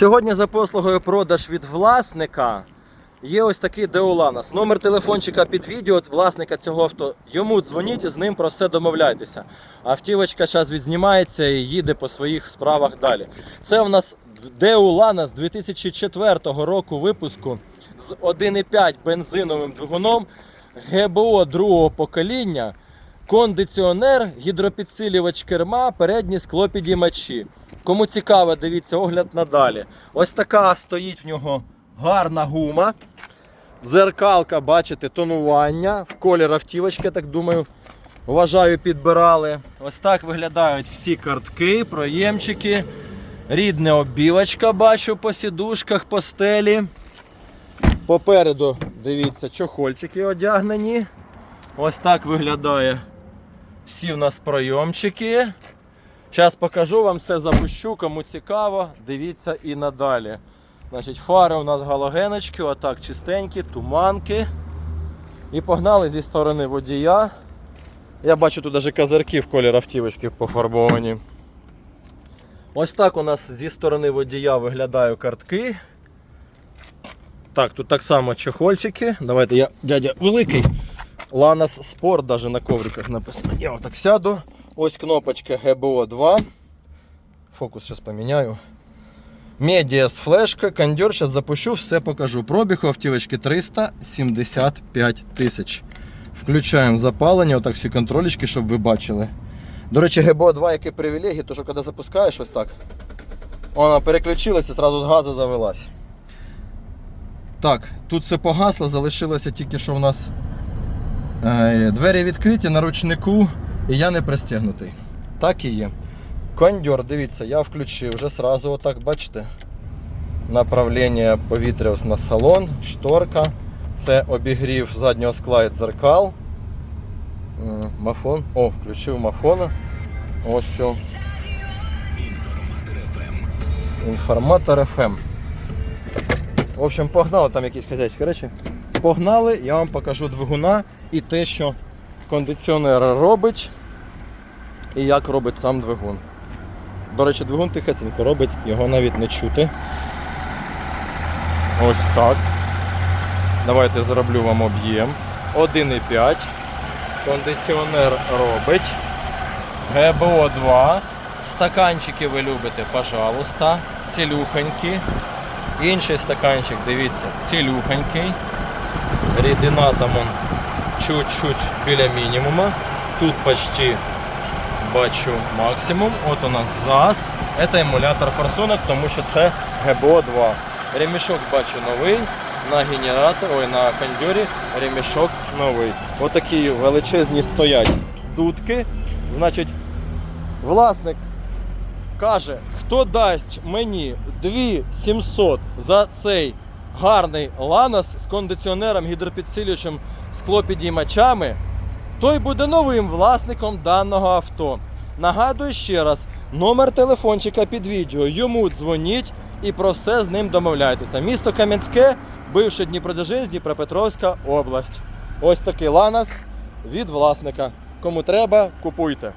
Сьогодні за послугою продаж від власника є ось такий Деоланас. Номер телефончика під відео від власника цього авто. Йому дзвоніть і з ним про все домовляйтеся. Автівочка зараз відзнімається і їде по своїх справах далі. Це у нас Деоланас 2004 року випуску з 1,5 бензиновим двигуном ГБО другого покоління. Кондиціонер, гідропідсилювач керма, передні склопідіймачі. Кому цікаво, дивіться огляд надалі. Ось така стоїть в нього гарна гума. Дзеркалка, бачите, тонування. В колір автівочки, так думаю, вважаю, підбирали. Ось так виглядають всі картки, проємчики. Рідна оббівочка, бачу по сідушках, по стелі. Попереду, дивіться, чохольчики одягнені. Ось так виглядає всі в нас пройомчики. Зараз покажу вам все запущу, кому цікаво, дивіться і надалі. Значить, фари у нас галогеночки, отак чистенькі, туманки. І погнали зі сторони водія. Я бачу тут навіть козирки в колір автівочки пофарбовані. Ось так у нас зі сторони водія виглядають картки. Так, тут так само чехольчики. Давайте я дядя великий. Ланас Спорт даже на ковриках написано. Я отак сяду. Ось кнопочка GBO 2. Фокус зараз поміняю. Медіа з флешка, кондер, зараз запущу, все покажу. Пробіг у автівочки 375 тисяч. Включаємо запалення, отак всі контролечки, щоб ви бачили. До речі, GBO 2 які привілегії, то що коли запускаєш ось так, вона переключилася, зразу з газу завелась. Так, тут все погасло, залишилося тільки що в нас двері відкриті на ручнику, і я не пристегнутий. Так і є. Кондьор, дивіться, я включив вже сразу отак, бачите? Направлення повітря на салон, шторка. Це обігрів заднього скла і дзеркал. Е, Мафон. О, включив мафона. Ось все. Інформатор FM. В общем, погнали там якісь хазяйські речі. Погнали, я вам покажу двигуна і те, що кондиціонер робить, і як робить сам двигун. До речі, двигун тихесенько робить, його навіть не чути. Ось так. Давайте зроблю вам об'єм. 1,5. Кондиціонер робить. ГБО 2. Стаканчики ви любите, пожалуйста. Цілюхонькі. Інший стаканчик, дивіться, цілюхонький. Рідина там чуть-чуть біля мінімума. Тут почти бачу максимум. От у нас ЗАЗ. Це емулятор форсунок, тому що це ГБО 2. Ремішок бачу новий. На генератор, ой, на кондьорі ремішок новий. Отакі величезні стоять дудки. Значить, власник каже, хто дасть мені 2700 за цей гарний ланос з кондиціонером, гідропідсилюючим склопідіймачами, той буде новим власником даного авто. Нагадую ще раз, номер телефончика під відео. Йому дзвоніть і про все з ним домовляйтеся. Місто Кам'янське, бивши Дніпродзержинськ, Дніпропетровська область. Ось такий ланос від власника. Кому треба, купуйте.